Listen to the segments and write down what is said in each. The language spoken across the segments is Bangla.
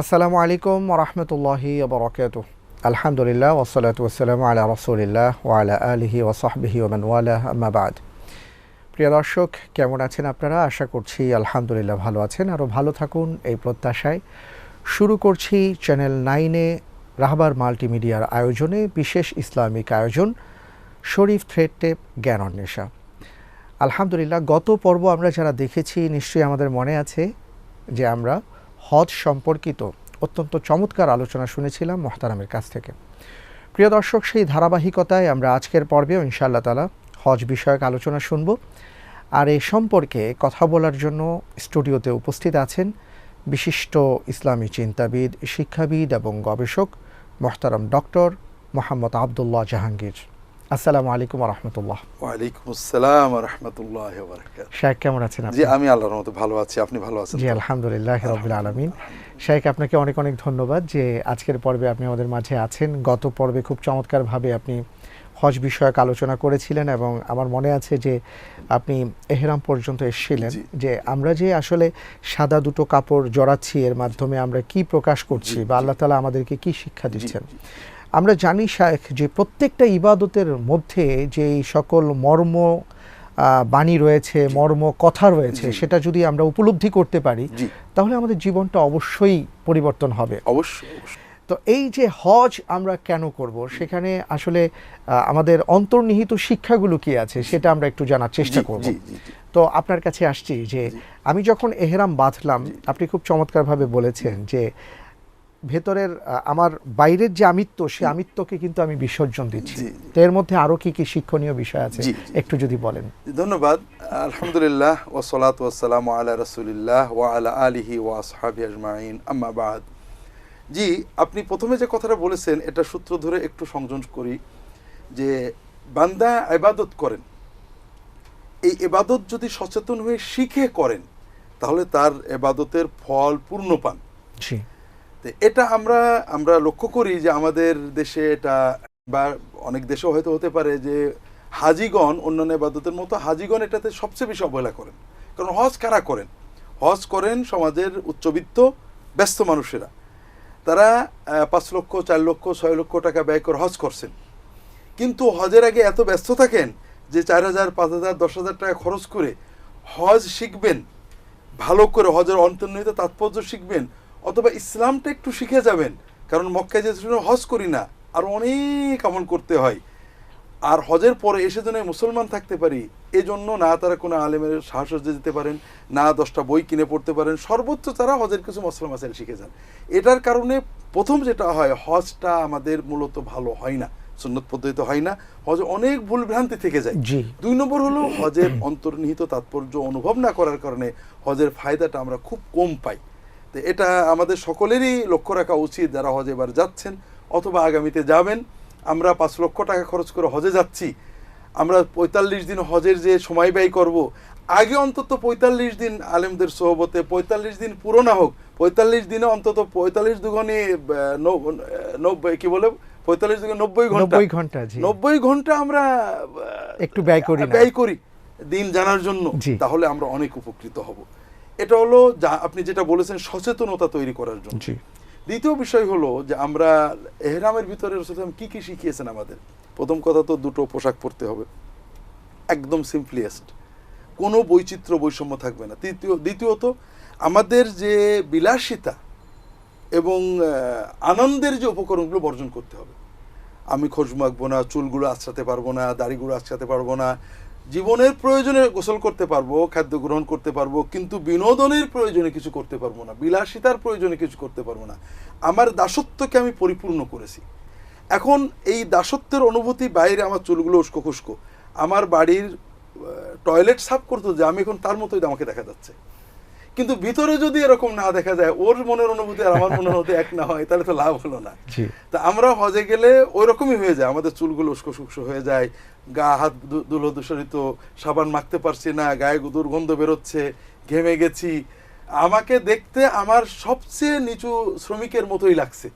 আসসালামু আলাইকুম রহমতুল্লাহি বরকাত আলহামদুলিল্লাহ ওসলাত ওসালাম আলা রসুলিল্লাহ ওয়ালা আলিহি ওসাহবিহি ওমান ওয়ালা আম্মাবাদ প্রিয় দর্শক, কেমন আছেন আপনারা? আশা করছি আলহামদুলিল্লাহ ভালো আছেন। আরও ভালো থাকুন এই প্রত্যাশায়। শুরু করছি চ্যানেল নাইনে রাহবার মাল্টিমিডিয়ার আয়োজনে বিশেষ ইসলামিক আয়োজন, শরীফ থ্রেড টেপ, জ্ঞান অন্বেষা। আলহামদুলিল্লাহ, গত পর্ব আমরা যারা দেখেছি, নিশ্চয়ই আমাদের মনে আছে যে আমরা হজ সম্পর্কিত অত্যন্ত চমৎকার আলোচনা শুনেছিলাম মোহতারামের কাছ থেকে। প্রিয় দর্শক, সেই ধারাবাহিকতায় আমরা আজকের পর্বেও ইনশাআল্লাহ তালা হজ বিষয়ক আলোচনা শুনব আর এই সম্পর্কে কথা বলার জন্য স্টুডিওতে উপস্থিত আছেন বিশিষ্ট ইসলামী চিন্তাবিদ, শিক্ষাবিদ এবং গবেষক মোহতারাম ডক্টর মোহাম্মদ আবদুল্লাহ জাহাঙ্গীর। আসসালামু আলাইকুম রহমতুল্লাহ ওয়ালাইকুম আসসালাম রহমতুল্লাহ শেখ কেমন আছেন জি আমি আল্লাহর মতো ভালো আছি। আপনি ভালো আছেন জি আলহামদুলিল্লাহ রবিল আলমিন। শেখ আপনাকে অনেক অনেক ধন্যবাদ যে আজকের পর্বে আপনি আমাদের মাঝে আছেন। গত পর্বে খুব চমৎকারভাবে আপনি হজ বিষয়ক আলোচনা করেছিলেন এবং আমার মনে আছে যে আপনি এহেরাম পর্যন্ত এসেছিলেন যে আমরা যে আসলে সাদা দুটো কাপড় জড়াচ্ছি এর মাধ্যমে আমরা কি প্রকাশ করছি বা। আল্লাহ তালা আমাদেরকে কি শিক্ষা দিচ্ছেন। আমরা জানি শায়েখ যে প্রত্যেকটা ইবাদতের মধ্যে যে সকল মর্ম বাণী রয়েছে মর্ম কথা রয়েছে সেটা যদি আমরা উপলব্ধি করতে পারি তাহলে আমাদের জীবনটা অবশ্যই পরিবর্তন হবে। অবশ্যই তো এই যে হজ আমরা কেন করব সেখানে আসলে আমাদের অন্তর্নিহিত শিক্ষাগুলো কি আছে সেটা আমরা একটু জানার চেষ্টা করব। তো আপনার কাছে আসছি যে আমি যখন এহেরাম বাঁধলাম আপনি খুব চমৎকারভাবে বলেছেন যে ভেতরের আমার বাইরের যে আমিত্ব সে আমিত্বকে কিন্তু আমি বিসর্জন দিচ্ছি। এর মধ্যে আরও কি কি শিক্ষণীয় বিষয় আছে। একটু যদি বলেন। ধন্যবাদ। আলহামদুলিল্লাহ ওসলাত ওয়াসালাম আলা রসুলিল্লাহ ওয়া আলা আলিহি ওয়া আসহাবি আজমাইন আম্মা বাদ। জি আপনি প্রথমে যে কথাটা বলেছেন এটা সূত্র ধরে একটু সংযোজন করি যে বান্দা এবাদত করেন। এই এবাদত যদি সচেতন হয়ে শিখে করেন তাহলে তার এবাদতের ফল পূর্ণ পান। জি। তো এটা আমরা আমরা লক্ষ্য করি যে আমাদের দেশে এটা বা অনেক দেশেও হয়তো হতে পারে যে হাজিগণ, অন্যান্য ইবাদতের মতো হাজিগণ এটাতে সবচেয়ে বেশি অবহেলা করেন। কারণ হজ কারা করেন? হজ করেন সমাজের উচ্চবিত্ত, ব্যস্ত মানুষেরা। তারা পাঁচ লক্ষ, চার লক্ষ, ছয় লক্ষ টাকা ব্যয় করে হজ করছেন। কিন্তু হজের আগে এত ব্যস্ত থাকেন যে চার হাজার, পাঁচ হাজার, দশ হাজার টাকা খরচ করে হজ শিখবেন। ভালো করে হজের অন্তর্নিহিত তাৎপর্য শিখবেন। অথবা ইসলামটা একটু শিখে যাবেন। কারণ মক্কায় যে হজ করি না আর অনেক আমল করতে হয়। আর হজের পরে এসে যেন মুসলমান থাকতে পারি এজন্য না তারা কোনো আলেমের সাহসে যেতে পারেন না দশটা বই কিনে পড়তে পারেন সর্বোচ্চ তারা হজের কিছু মসলাম মাসাইল শিখে যান। এটার কারণে প্রথম যেটা হয় হজটা আমাদের মূলত ভালো হয় না সুন্নত পদ্ধতিতে হয় না হজে অনেক ভুল ভ্রান্তি থেকে যায়। দুই নম্বর হলো হজের অন্তর্নিহিত তাৎপর্য অনুভব না করার কারণে হজের ফায়দাটা আমরা খুব কম পাই। তো এটা আমাদের সকলেরই লক্ষ্য রাখা উচিত যারা হজে এবার যাচ্ছেন অথবা আগামীতে যাবেন। আমরা পাঁচ লক্ষ টাকা খরচ করে হজে যাচ্ছি। আমরা পঁয়তাল্লিশ দিন হজের যে সময় ব্যয় করব আগে অন্তত পঁয়তাল্লিশ দিন আলেমদের সোহবতে পঁয়তাল্লিশ দিন পুরো না হোক পঁয়তাল্লিশ দিনে অন্তত পঁয়তাল্লিশ দুগুণে নব্বই কি বলে? পঁয়তাল্লিশ দুগুণে নব্বই ঘণ্টা। নব্বই ঘণ্টা নব্বই ঘণ্টা আমরা একটু ব্যয় করি ব্যয় করি দিন জানার জন্য। তাহলে আমরা অনেক উপকৃত হব। এটা হলো যা আপনি যেটা বলেছেন সচেতনতা তৈরি করার জন্য। দ্বিতীয় বিষয় হলো যে আমরা এহরামের ভিতরে রসুলাম কি কি শিখিয়েছেন আমাদের? প্রথম কথা তো দুটো পোশাক পরতে হবে। একদম সিম্পলিয়েস্ট কোনো বৈচিত্র্য বৈষম্য থাকবে না। তৃতীয় দ্বিতীয়ত আমাদের যে বিলাসিতা এবং আনন্দের যে উপকরণগুলো বর্জন করতে হবে। আমি খোঁজ মাখবো না চুলগুলো আঁচড়াতে পারব না দাড়িগুলো আঁচড়াতে পারব না জীবনের প্রয়োজনে গোসল করতে পারব, খাদ্য গ্রহণ করতে পারব, কিন্তু বিনোদনের প্রয়োজনে কিছু করতে পারব না, বিলাসিতার প্রয়োজনে কিছু করতে পারব না। আমার দাসত্বকে আমি পরিপূর্ণ করেছি। এখন এই দাসত্বের অনুভূতি বাইরে আমার চুলগুলো উস্কো খুস্কো। আমার বাড়ির টয়লেট সাফ করতো যে আমি এখন তার মতোই আমাকে দেখা যাচ্ছে। কিন্তু ভিতরে যদি এরকম না দেখা যায় ওর মনের অনুভূতি আর আমার মনের অনুভূতি এক না হয় তাহলে তো লাভ হলো না। তা আমরা হজে গেলে ওই রকমই হয়ে যায় আমাদের চুলগুলো উস্কো শুষ্ক হয়ে যায় গা হাত ধুলো দূষণিত সাবান মাখতে পারছি না গায়ে দুর্গন্ধ বেরোচ্ছে ঘেমে গেছি। আমাকে দেখতে আমার সবচেয়ে নিচু শ্রমিকের মতোই লাগছে।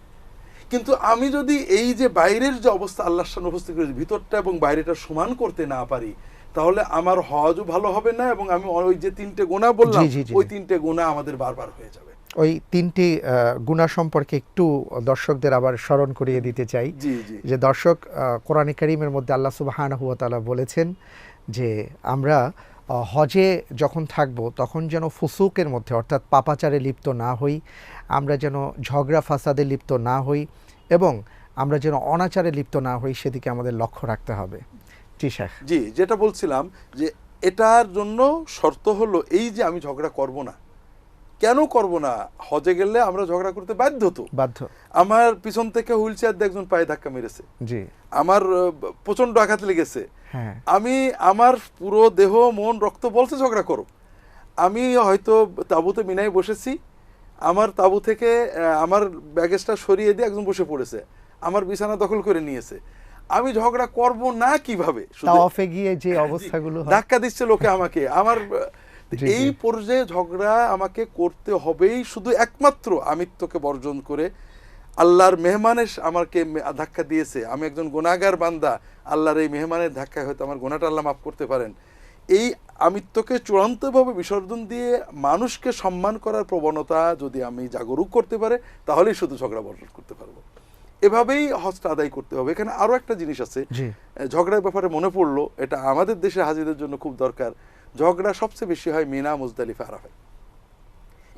কিন্তু আমি যদি এই যে বাইরের যে অবস্থা আল্লাহর সামনে উপস্থিত করেছি ভিতরটা এবং বাইরেটা সমান করতে না পারি তাহলে আমার হজও ভালো হবে না এবং আমি ওই যে তিনটে গোনা বললাম। ওই তিনটে গোনা আমাদের বারবার হয়ে যাবে। ওই তিনটি গুণা সম্পর্কে একটু দর্শকদের আবার স্মরণ করিয়ে দিতে চাই যে দর্শক কোরআনে কারিমের মধ্যে আল্লাহ সুবাহানাহু ওয়া তাআলা বলেছেন যে আমরা হজে যখন থাকব তখন যেন ফুসুকের মধ্যে অর্থাৎ পাপাচারে লিপ্ত না হই আমরা যেন ঝগড়া ফাসাদে লিপ্ত না হই এবং আমরা যেন অনাচারে লিপ্ত না হই সেদিকে আমাদের লক্ষ্য রাখতে হবে। জি শেখ। জি যেটা বলছিলাম যে এটার জন্য শর্ত হলো এই যে আমি ঝগড়া করব না। কেন করব না? হজে গেলে আমরা ঝগড়া করতে বাধ্য তো। বাধ্য। আমার পিছন থেকে হুইল চেয়ার দিয়ে একজন পায়ে ধাক্কা মেরেছে। জি। আমার প্রচণ্ড আঘাত লেগেছে। হ্যাঁ। আমি আমার পুরো দেহ মন রক্ত বলছে ঝগড়া করো। আমি হয়তো তাঁবুতে মিনায় বসেছি। আমার তাঁবু থেকে আমার ব্যাগেজটা সরিয়ে দিয়ে একজন বসে পড়েছে। আমার বিছানা দখল করে নিয়েছে। আমি ঝগড়া করব না কীভাবে? তাওয়াফে গিয়ে যে অবস্থাগুলো ধাক্কা দিচ্ছে লোকে আমাকে। আমার এই পর্যায়ে ঝগড়া আমাকে করতে হবেই শুধু একমাত্র আমিত্বকে বর্জন করে। আল্লাহর মেহমানের আমাকে ধাক্কা দিয়েছে। আমি একজন গুণাগার বান্দা। আল্লাহর এই মেহমানের ধাক্কায় হয়তো আমার গোনাটা আল্লাহ মাফ করতে পারেন। এই আমিত্বকে চূড়ান্তভাবে বিসর্জন দিয়ে মানুষকে সম্মান করার প্রবণতা যদি আমি জাগরুক করতে পারে তাহলেই শুধু ঝগড়া বর্জন করতে পারব। এভাবেই হজটা আদায় করতে হবে। এখানে আরও একটা জিনিস আছে। ঝগড়ার ব্যাপারে মনে পড়ল এটা আমাদের দেশে হাজিদের জন্য খুব দরকার। ঝগড়া সবচেয়ে বেশি হয় মিনা মুজদালিফা আরাফায়।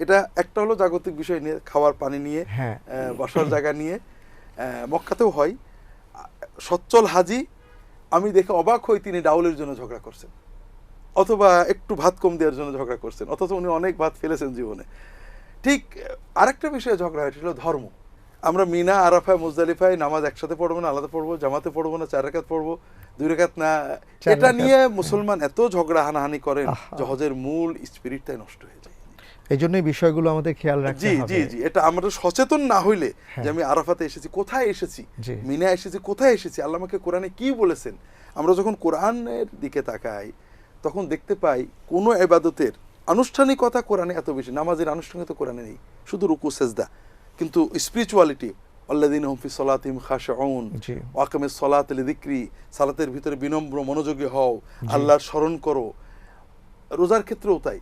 এটা একটা হলো জাগতিক বিষয় নিয়ে খাওয়ার পানি নিয়ে হ্যাঁ। বসার জায়গা নিয়ে। মক্কাতেও হয়। সচ্ছল হাজি আমি দেখে অবাক হই তিনি ডাউলের জন্য ঝগড়া করছেন। অথবা একটু ভাত কম দেওয়ার জন্য ঝগড়া করছেন। অথচ উনি অনেক ভাত ফেলেছেন জীবনে। ঠিক আরেকটা বিষয়ে ঝগড়া হয় সেটা হলো ধর্ম। আমরা মিনা আরাফায় মুজদালিফায় নামাজ একসাথে পড়ব না আলাদা পড়ব জামাতে পড়ব না চার রেখাত পড়ব দুই রেখাত না। এটা নিয়ে মুসলমান এত ঝগড়া হানাহানি করেন আহা। যে হজের মূল স্পিরিটটাই নষ্ট হয়ে যায়। এই জন্যই বিষয়গুলো আমাদের খেয়াল রাখতে জি হবে। জি জি এটা আমরা সচেতন না হইলে হ্যাঁ। যে আমি আরাফাতে এসেছি কোথায় এসেছি? জি। মিনা এসেছি কোথায় এসেছি? আল্লাহ আমাকে কোরআনে কি বলেছেন? আমরা যখন কোরআনের দিকে তাকাই তখন দেখতে পাই কোনো এবাদতের আনুষ্ঠানিকতা কোরআনে এত বেশি নামাজের আনুষ্ঠানিকতা কোরআনে নেই। শুধু রুকু সেজদা। কিন্তু স্পিরিচুয়ালিটি আল্লাদিন হমফি সলাতিম খাশাউন। জি। ওয়াকামের সলাত দিক্রি সালাতের ভিতরে বিনম্র মনোযোগী হও আল্লাহর স্মরণ করো। রোজার ক্ষেত্রেও তাই।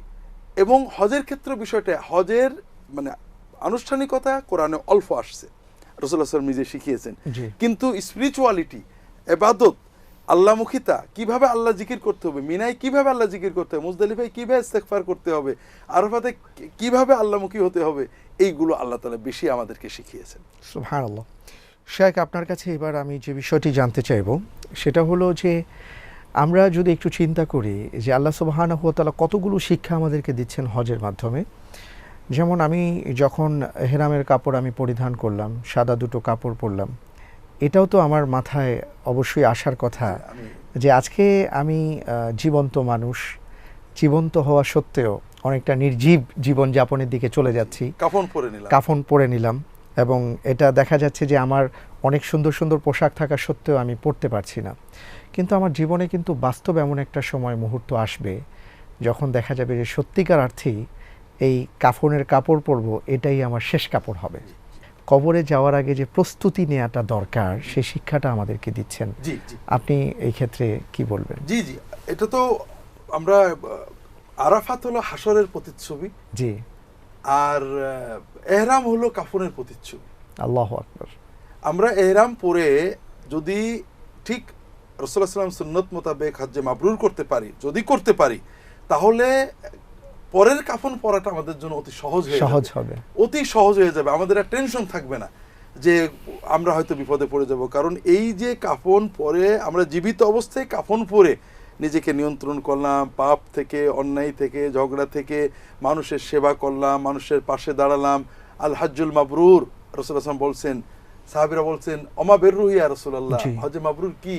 এবং হজের ক্ষেত্রে বিষয়টা হজের মানে আনুষ্ঠানিকতা কোরআনে অল্প আসছে। রসুল্লাহ নিজে শিখিয়েছেন। কিন্তু স্পিরিচুয়ালিটি এবাদত আল্লাহমুখিতা, কীভাবে আল্লাহ জিকির করতে হবে? মিনায় কীভাবে আল্লাহ জিকির করতে হবে? মুজদালিফায় কীভাবে ইস্তেগফার করতে হবে? আরফাতে কীভাবে আল্লাহমুখী হতে হবে? এইগুলো আল্লাহ তাআলা বেশি আমাদেরকে শিখিয়েছেন। হ্যাঁ আল্লাহ শেখ, আপনার কাছে এবার আমি যে বিষয়টি জানতে চাইব, সেটা হলো যে আমরা যদি একটু চিন্তা করি যে আল্লাহ সুবহানাহু ওয়া তাআলা কতগুলো শিক্ষা আমাদেরকে দিচ্ছেন হজের মাধ্যমে। যেমন আমি যখন হেরামের কাপড় আমি পরিধান করলাম, সাদা দুটো কাপড় পরলাম এটাও তো আমার মাথায় অবশ্যই আসার কথা যে আজকে আমি জীবন্ত মানুষ। জীবন্ত হওয়া সত্ত্বেও অনেকটা নির্জীব জীবন যাপনের দিকে চলে যাচ্ছি। কাফন পরে নিলাম। কাফন পরে নিলাম এবং এটা দেখা যাচ্ছে যে আমার অনেক সুন্দর সুন্দর পোশাক থাকা সত্ত্বেও আমি পরতে পারছি না। কিন্তু আমার জীবনে কিন্তু বাস্তব এমন একটা সময় মুহূর্ত আসবে যখন দেখা যাবে যে সত্যিকার অর্থেই এই কাফনের কাপড় পরবো এটাই আমার শেষ কাপড় হবে। কবরে যাওয়ার আগে যে প্রস্তুতি নেওয়াটা দরকার সেই শিক্ষাটা আমাদেরকে দিচ্ছেন। জি জি। আপনি এই ক্ষেত্রে কি বলবেন? জি জি। এটা তো আমরা আরাফাত হলো হাসরের প্রতিচ্ছবি। জি। আর এহরাম হলো কাফনের প্রতিচ্ছবি। আল্লাহ আকবর। আমরা এহরাম পরে যদি ঠিক রসুল্লাহ সাল্লাম সুন্নত মোতাবেক হজ্জে মাবরুর করতে পারি যদি করতে পারি তাহলে পরের কাফন পরাটা আমাদের জন্য অতি সহজ হয়ে সহজ হবে। অতি সহজ হয়ে যাবে। আমাদের আর টেনশন থাকবে না যে আমরা হয়তো বিপদে পড়ে যাব। কারণ এই যে কাফন পরে আমরা জীবিত অবস্থায় কাফন পরে নিজেকে নিয়ন্ত্রণ করলাম পাপ থেকে অন্যায় থেকে ঝগড়া থেকে মানুষের সেবা করলাম মানুষের পাশে দাঁড়ালাম। আল হাজ্জুল মাবরুর রসুল্লাহ বলছেন সাহাবিরা বলছেন অমা বেররু ইয়া রসুল্লাহ হজে মাবরুর কি?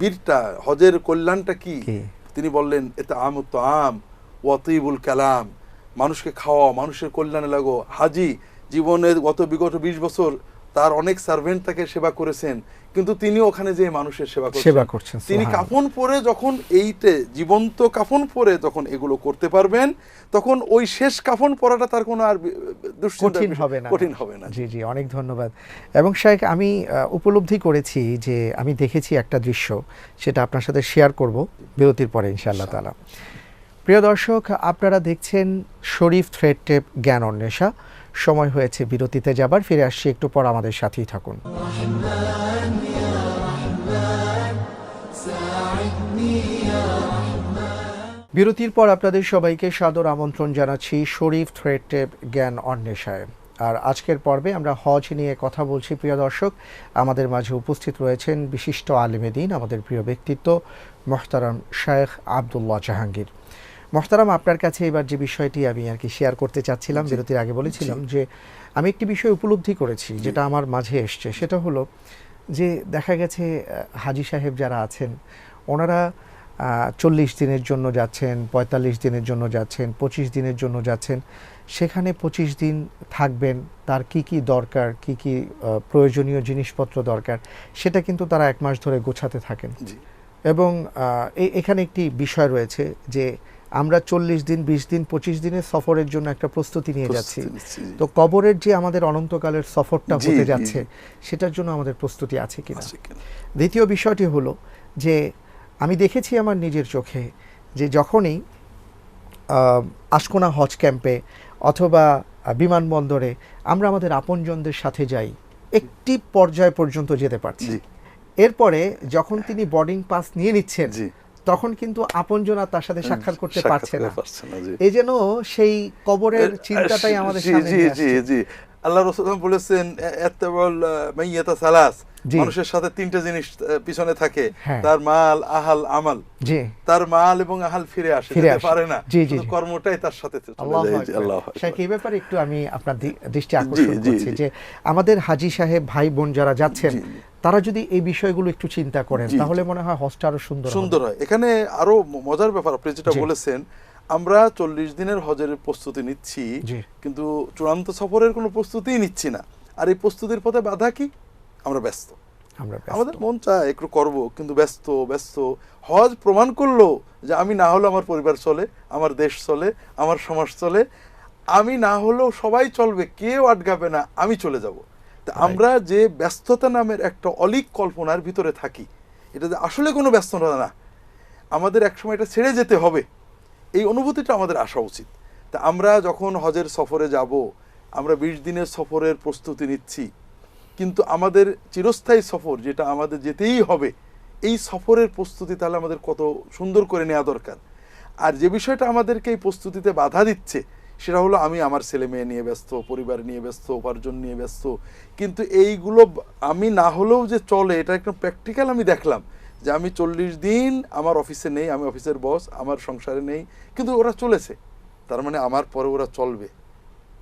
বীরটা হজের কল্যাণটা কি? কি? তিনি বললেন এটা আমত আম। ওয়াতিবুল কালাম। মানুষকে খাওয়া মানুষের কল্যাণে লাগো। হাজি জীবনের গত বিগত বিশ বছর তার অনেক সার্ভেন্ট তাকে সেবা করেছেন কিন্তু তিনি ওখানে যে মানুষের সেবা সেবা করছেন, তিনি। কাফন পরে যখন এইতে জীবন্ত কাফন পরে যখন এগুলো করতে পারবেন তখন ওই শেষ কাফন পরাটা তার কোনো আর কঠিন হবে না। কঠিন হবে না। জি জি অনেক ধন্যবাদ। এবং শেখ আমি উপলব্ধি করেছি যে আমি দেখেছি একটা দৃশ্য সেটা আপনার সাথে শেয়ার করব বিরতির পরে ইনশাআল্লাহ তালা প্রিয় দর্শক, আপনারা দেখছেন শরীফ থ্রেড টেপ জ্ঞান অন্বেষা। সময় হয়েছে বিরতিতে যাবার, ফিরে আসছি একটু পর আমাদের সাথেই থাকুন। বিরতির পর আপনাদের সবাইকে সাদর আমন্ত্রণ জানাচ্ছি শরীফ থ্রেড টেপ জ্ঞান অন্বেষায়। আর আজকের পর্বে আমরা হজ নিয়ে কথা বলছি, প্রিয় দর্শক। আমাদের মাঝে উপস্থিত রয়েছেন বিশিষ্ট আলেমে দিন, আমাদের প্রিয় ব্যক্তিত্ব মোহতারাম শায়েখ আবদুল্লাহ জাহাঙ্গীর। মোহতারাম আপনার কাছে এবার যে বিষয়টি আমি আর কি শেয়ার করতে চাচ্ছিলাম বিরতির আগে বলেছিলাম যে আমি একটি বিষয় উপলব্ধি করেছি যেটা আমার মাঝে এসছে। সেটা হলো যে দেখা গেছে হাজি সাহেব যারা আছেন ওনারা চল্লিশ দিনের জন্য যাচ্ছেন পঁয়তাল্লিশ দিনের জন্য যাচ্ছেন পঁচিশ দিনের জন্য যাচ্ছেন। সেখানে পঁচিশ দিন থাকবেন তার কি কি দরকার কি কি প্রয়োজনীয় জিনিসপত্র দরকার সেটা কিন্তু তারা এক মাস ধরে গোছাতে থাকেন। এবং এখানে একটি বিষয় রয়েছে যে আমরা চল্লিশ দিন বিশ দিন পঁচিশ দিনের সফরের জন্য একটা প্রস্তুতি নিয়ে যাচ্ছি। তো কবরের যে আমাদের অনন্তকালের সফরটা হতে যাচ্ছে সেটার জন্য আমাদের প্রস্তুতি আছে কিনা? দ্বিতীয় বিষয়টি হলো যে আমি দেখেছি আমার নিজের চোখে যে যখনই আশকোনা হজ ক্যাম্পে অথবা বিমানবন্দরে আমরা আমাদের আপনজনদের সাথে যাই একটি পর্যায় পর্যন্ত যেতে পারছি। এরপরে যখন তিনি বোর্ডিং পাস নিয়ে নিচ্ছেন তখন কিন্তু আপনজন আর তার সাথে সাক্ষাৎ করতে পারছে না। এই যেন সেই কবরের চিন্তাটাই আমাদের সামনে জি জি জি। আল্লাহ রসুল বলেছেন এ- এত্তেবল মাইয়াতা সালাস। মানুষের সাথে তিনটে জিনিস পিছনে থাকে। হ্যাঁ। তার মাল আহাল আমাল। জি। তার মাল এবং আহাল ফিরে আসে পারে না। জি, জি, শুধু কর্মটাই তার সাথে এই ব্যাপারে একটু আমি আপনার দৃষ্টি আকর্ষণ করছি যে আমাদের হাজি সাহেব ভাই বোন যারা যাচ্ছেন। তারা যদি এই বিষয়গুলো একটু চিন্তা করেন তাহলে মনে হয় হজটা আরও সুন্দর সুন্দর হয়। এখানে আরও মজার ব্যাপার আপনি যেটা বলেছেন আমরা চল্লিশ দিনের হজের প্রস্তুতি নিচ্ছি কিন্তু চূড়ান্ত সফরের কোনো প্রস্তুতিই নিচ্ছি না। আর এই প্রস্তুতির পথে বাধা কি? আমরা ব্যস্ত। আমাদের মন চায় একটু করব কিন্তু ব্যস্ত ব্যস্ত। হজ প্রমাণ করল যে আমি না হলেও আমার পরিবার চলে আমার দেশ চলে আমার সমাজ চলে। আমি না হলেও সবাই চলবে কেউ আটকাবে না আমি চলে যাব। আমরা যে ব্যস্ততা নামের একটা অলিক কল্পনার ভিতরে থাকি এটা যে আসলে কোনো ব্যস্ততা না আমাদের একসময় এটা ছেড়ে যেতে হবে। এই অনুভূতিটা আমাদের আসা উচিত। তা আমরা যখন হজের সফরে যাব আমরা বিশ দিনের সফরের প্রস্তুতি নিচ্ছি কিন্তু আমাদের চিরস্থায়ী সফর যেটা আমাদের যেতেই হবে এই সফরের প্রস্তুতি তাহলে আমাদের কত সুন্দর করে নেওয়া দরকার। আর যে বিষয়টা আমাদেরকে এই প্রস্তুতিতে বাধা দিচ্ছে সেটা হলো আমি আমার ছেলে মেয়ে নিয়ে ব্যস্ত, পরিবার নিয়ে ব্যস্ত, উপার্জন নিয়ে ব্যস্ত। কিন্তু এইগুলো আমি না হলেও যে চলে, এটা একটা প্র্যাকটিক্যাল আমি দেখলাম যে আমি চল্লিশ দিন আমার অফিসে নেই, আমি অফিসের বস আমার সংসারে নেই, কিন্তু ওরা চলেছে। তার মানে আমার পরে ওরা চলবে।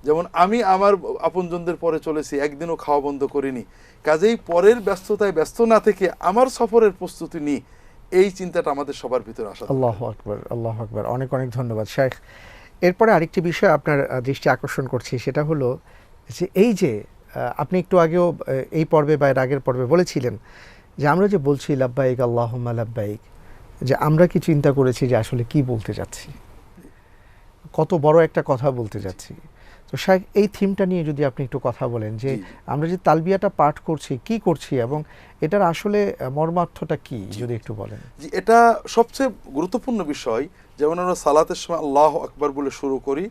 যেমন আমি আমার আপনজনদের পরে চলেছি, একদিনও খাওয়া বন্ধ করিনি। কাজেই পরের ব্যস্ততায় ব্যস্ত না থেকে আমার সফরের প্রস্তুতি নিই, এই চিন্তাটা আমাদের সবার ভিতরে আসা আল্লাহ আকবর আল্লাহ আকবর। অনেক অনেক ধন্যবাদ। শেখ এরপরে আরেকটি বিষয় আপনার দৃষ্টি আকর্ষণ করছি, সেটা হলো যে এই যে আপনি একটু আগেও এই পর্বে বা এর আগের পর্বে বলেছিলেন যে আমরা যে বলছি, লাব্বাইক আল্লাহ লাব্বাইক যে আমরা কি চিন্তা করেছি যে আসলে কি বলতে যাচ্ছি? কত বড় একটা কথা বলতে যাচ্ছি। তো শেখ এই থিমটা নিয়ে যদি আপনি একটু কথা বলেন যে। আমরা যে তালবিয়াটা পাঠ করছি কি করছি এবং এটার আসলে মর্মার্থটা কি যদি একটু বলেন? জি এটা সবচেয়ে গুরুত্বপূর্ণ বিষয় যেমন আমরা সালাতের সময় আল্লাহ আকবার বলে শুরু করি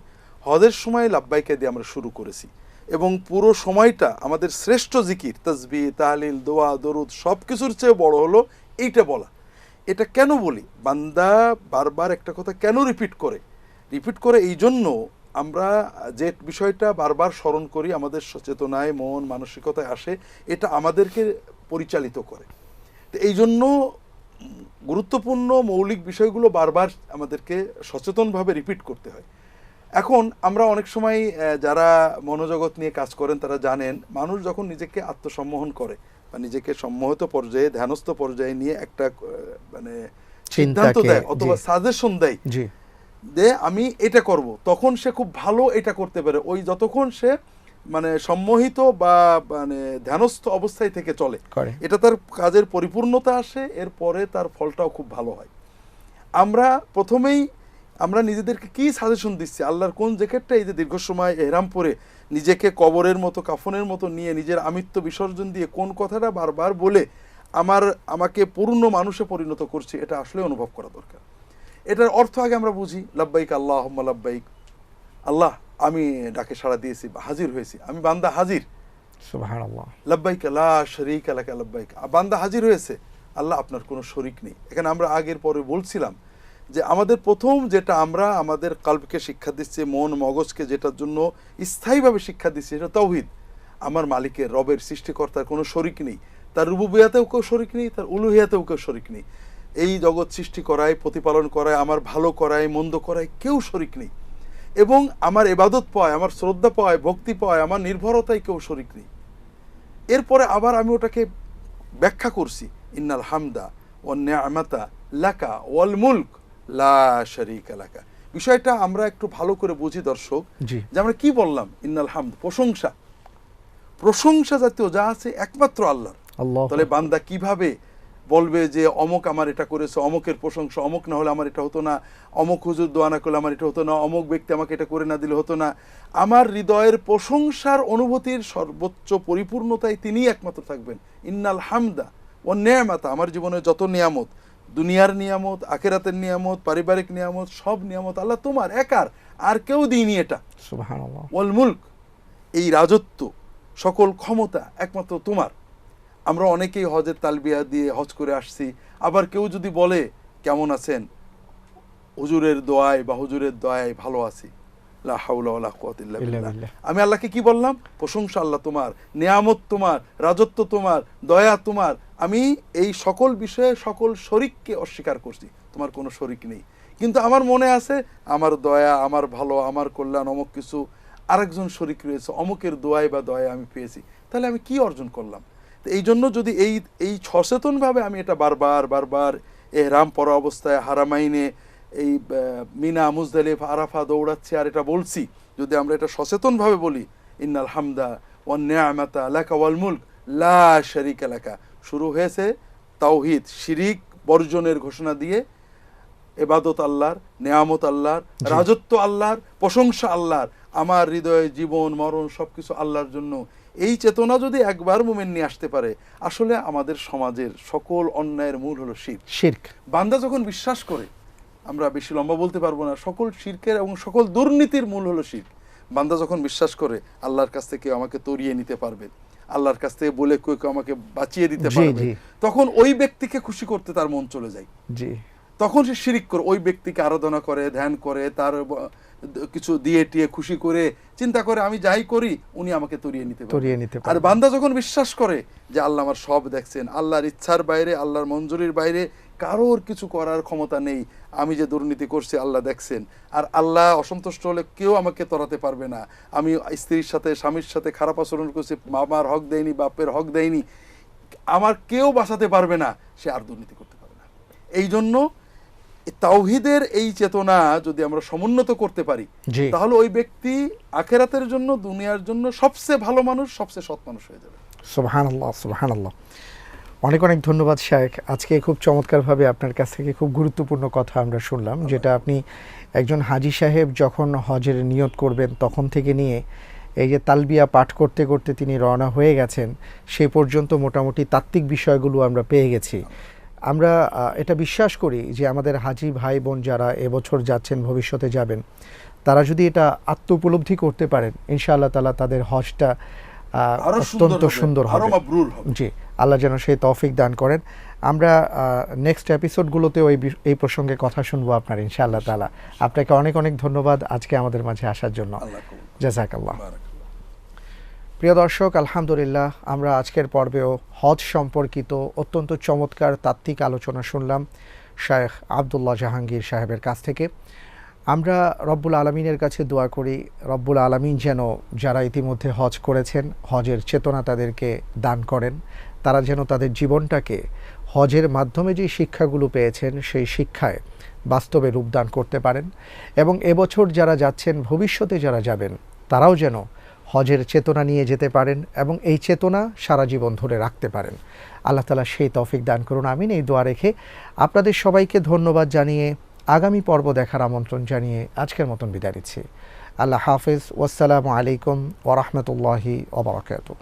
হজের সময় লাব্বাইকে দিয়ে আমরা শুরু করেছি। এবং পুরো সময়টা আমাদের শ্রেষ্ঠ জিকির তসবি তাহলিল দোয়া দরুদ সব কিছুর চেয়ে বড় হলো এইটা বলা। এটা কেন বলি? বান্দা বারবার একটা কথা কেন রিপিট করে? রিপিট করে এই জন্য আমরা যে বিষয়টা বারবার স্মরণ করি আমাদের সচেতনায় মন মানসিকতায় আসে এটা আমাদেরকে পরিচালিত করে। তো এই জন্য গুরুত্বপূর্ণ মৌলিক বিষয়গুলো বারবার আমাদেরকে সচেতনভাবে রিপিট করতে হয়। এখন আমরা অনেক সময় যারা মনোজগৎ নিয়ে কাজ করেন তারা জানেন মানুষ যখন নিজেকে আত্মসম্মোহন করে বা নিজেকে সম্মোহিত পর্যায়ে ধ্যানস্থ পর্যায়ে নিয়ে একটা মানে সিদ্ধান্ত দেয় অথবা সাজেশন দেয় যে আমি এটা করব। তখন সে খুব ভালো এটা করতে পারে। ওই যতক্ষণ সে মানে সম্মোহিত বা মানে ধ্যানস্থ অবস্থায় থেকে চলে এটা তার কাজের পরিপূর্ণতা আসে এরপরে তার ফলটাও খুব ভালো হয়। আমরা প্রথমেই আমরা নিজেদেরকে কি সাজেশন দিচ্ছি? আল্লাহর কোন জ্যাকেটটা এই যে দীর্ঘ সময় এহরাম পরে নিজেকে কবরের মতো কাফনের মতো নিয়ে নিজের আমিত্ব বিসর্জন দিয়ে কোন কথাটা বারবার বলে আমার আমাকে পূর্ণ মানুষে পরিণত করছে এটা আসলে অনুভব করা দরকার। এটার অর্থ আগে আমরা বুঝি লাব্বাইক আল্লাহ লাব্বাইক। আল্লাহ আমি ডাকে সাড়া দিয়েছি হাজির হয়েছি আমি বান্দা হাজির। আল্লাহ লাব্বাইক লা শরিক আলাকা লাব্বাইক। বান্দা হাজির হয়েছে আল্লাহ আপনার কোনো শরিক নেই। এখানে আমরা আগের পরে বলছিলাম যে আমাদের প্রথম যেটা আমরা আমাদের কাল্পকে শিক্ষা দিচ্ছে মন মগজকে যেটার জন্য স্থায়ীভাবে শিক্ষা দিচ্ছে সেটা তৌহিদ। আমার মালিকের রবের সৃষ্টিকর্তার কোনো শরিক নেই তার রুবুবিয়াতেও কেউ শরিক নেই তার উলুহিয়াতেও কেউ শরিক নেই। এই জগৎ সৃষ্টি করায় প্রতিপালন করায় আমার ভালো করায় মন্দ করায় কেউ শরিক নেই। এবং আমার এবাদত পায় আমার শ্রদ্ধা পায় ভক্তি পায় আমার নির্ভরতায় কেউ শরিক নেই। এরপরে আবার আমি ওটাকে ব্যাখ্যা করছি। ইন্নাল হামদা ও নিয়ামাতা লাকা ওয়াল মুলক লা শারিকা লাকা। বিষয়টা আমরা একটু ভালো করে বুঝি দর্শক। যে আমরা কি বললাম? ইন্নাল হামদ প্রশংসা। প্রশংসা জাতীয় যা আছে একমাত্র আল্লাহর। আল্লাহ তাহলে বান্দা কীভাবে বলবে যে অমক আমার এটা করেছে অমকের প্রশংসা অমক না হলে আমার এটা হতো না অমক হুজুর দোয়া না করলে আমার এটা হতো না অমক ব্যক্তি আমাকে এটা করে না দিলে হতো না। আমার হৃদয়ের প্রশংসার অনুভূতির সর্বোচ্চ পরিপূর্ণতায় তিনিই একমাত্র থাকবেন। ইন্নাল হামদা ও নেয়ামাতা আমার জীবনে যত নিয়ামত দুনিয়ার নিয়ামত আখেরাতের নিয়ামত পারিবারিক নিয়ামত সব নিয়ামত আল্লাহ তোমার একার আর কেউ দিইনি এটা। ওয়াল মুলক এই রাজত্ব সকল ক্ষমতা একমাত্র তোমার। আমরা অনেকেই হজের তালবিয়া দিয়ে হজ করে আসছি। আবার কেউ যদি বলে কেমন আছেন? হুজুরের দোয়ায় বা হুজুরের দোয়ায় ভালো আছি। আমি আল্লাহকে কি বললাম? প্রশংসা আল্লাহ তোমার নিয়ামত তোমার রাজত্ব তোমার দয়া তোমার। আমি এই সকল বিষয়ে সকল শরিককে অস্বীকার করছি। তোমার কোনো শরিক নেই। কিন্তু আমার মনে আছে আমার দয়া আমার ভালো আমার কল্যাণ অমুক কিছু আরেকজন শরিক রয়েছে অমুকের দোয়ায় বা দয়া আমি পেয়েছি। তাহলে আমি কি অর্জন করলাম? এই জন্য যদি এই এই সচেতনভাবে আমি এটা বারবার বারবার এহরাম পরা অবস্থায় হারামাইনে এই মিনা মুজদালিফ আরাফা দৌড়াচ্ছি আর এটা বলছি যদি আমরা এটা সচেতনভাবে বলি ইন্নাল হামদা ওয়ান নিয়ামাতা লাকা ওয়াল মুলক লা শারিকা এলাকা শুরু হয়েছে তাওহিদ শিরিক বর্জনের ঘোষণা দিয়ে এবাদত আল্লাহর নেয়ামত আল্লাহর রাজত্ব আল্লাহর প্রশংসা আল্লাহর আমার হৃদয়ে জীবন মরণ সবকিছু আল্লাহর জন্য এই চেতনা যদি একবার মোমেন নিয়ে আসতে পারে আসলে আমাদের সমাজের সকল অন্যায়ের মূল হলো শির শির্ক। বান্দা যখন বিশ্বাস করে আমরা বেশি লম্বা বলতে পারব না সকল শিরকের এবং সকল দুর্নীতির মূল হলো শির বান্দা যখন বিশ্বাস করে আল্লাহর কাছ থেকে আমাকে তরিয়ে নিতে পারবে আল্লাহর কাছ থেকে বলে কেউ কেউ আমাকে বাঁচিয়ে দিতে পারবে তখন ওই ব্যক্তিকে খুশি করতে তার মন চলে যায়। তখন সে শিরিক করে ওই ব্যক্তিকে আরাধনা করে ধ্যান করে তার কিছু দিয়ে টিয়ে খুশি করে চিন্তা করে আমি যাই করি উনি আমাকে তরিয়ে নিতে তরিয়ে নিতে আর বান্দা যখন বিশ্বাস করে যে আল্লাহ আমার সব দেখছেন আল্লাহর ইচ্ছার বাইরে আল্লাহর মঞ্জুরির বাইরে কারোর কিছু করার ক্ষমতা নেই আমি যে দুর্নীতি করছি আল্লাহ দেখছেন। আর আল্লাহ অসন্তুষ্ট হলে কেউ আমাকে তরাতে পারবে না। আমি স্ত্রীর সাথে স্বামীর সাথে খারাপ আচরণ করছি মামার হক দেয়নি বাপের হক দেয়নি আমার কেউ বাঁচাতে পারবে না সে আর দুর্নীতি করতে পারবে না। এই জন্য তাওহিদের এই চেতনা যদি আমরা সমুন্নত করতে পারি তাহলে ওই ব্যক্তি আখেরাতের জন্য দুনিয়ার জন্য সবচেয়ে ভালো মানুষ সবচেয়ে সৎ মানুষ হয়ে যাবে। সুবহান আল্লাহ সুবহান আল্লাহ অনেক অনেক ধন্যবাদ শায়েখ। আজকে খুব চমৎকারভাবে আপনার কাছ থেকে খুব গুরুত্বপূর্ণ কথা আমরা শুনলাম যেটা আপনি একজন হাজি সাহেব যখন হজের নিয়ত করবেন তখন থেকে নিয়ে এই যে তালবিয়া পাঠ করতে করতে তিনি রওনা হয়ে গেছেন সে পর্যন্ত মোটামুটি তাত্ত্বিক বিষয়গুলো আমরা পেয়ে গেছি। আমরা এটা বিশ্বাস করি যে আমাদের হাজি ভাই বোন যারা এবছর যাচ্ছেন ভবিষ্যতে যাবেন তারা যদি এটা আত্ম উপলব্ধি করতে পারেন ইনশাআল্লাহ তালা তাদের হজটা অত্যন্ত সুন্দর হবে। জি আল্লাহ যেন সেই তৌফিক দান করেন। আমরা নেক্সট এপিসোডগুলোতেও এই এই প্রসঙ্গে কথা শুনব আপনার ইনশাআল্লাহ তালা আপনাকে অনেক অনেক ধন্যবাদ আজকে আমাদের মাঝে আসার জন্য। জাজাকাল্লাহ। প্রিয় দর্শক, আলহামদুলিল্লাহ আমরা আজকের পর্বেও হজ সম্পর্কিত অত্যন্ত চমৎকার তাত্ত্বিক আলোচনা শুনলাম শায়েখ আবদুল্লাহ জাহাঙ্গীর সাহেবের কাছ থেকে। আমরা রব্বুল আলমিনের কাছে দোয়া করি, রব্বুল আলমিন যেন যারা ইতিমধ্যে হজ করেছেন, হজের চেতনা তাদেরকে দান করেন। তারা যেন তাদের জীবনটাকে হজের মাধ্যমে যে শিক্ষাগুলো পেয়েছেন, সেই শিক্ষায় বাস্তবে রূপদান করতে পারেন। এবং এবছর যারা যাচ্ছেন, ভবিষ্যতে যারা যাবেন, তারাও যেন হজের চেতনা নিয়ে যেতে পারেন এবং এই চেতনা সারা জীবন ধরে রাখতে পারেন। আল্লাহ তালা সেই তফিক দান করুন, আমিন। এই দোয়া রেখে আপনাদের সবাইকে ধন্যবাদ জানিয়ে আগামী পর্ব দেখার আমন্ত্রণ জানিয়ে আজকের মতন বিদায় নিচ্ছি। আল্লাহ হাফিজ। ওয়াসালামু আলাইকুম ওরহমতুল্লাহি ওবরাকাতু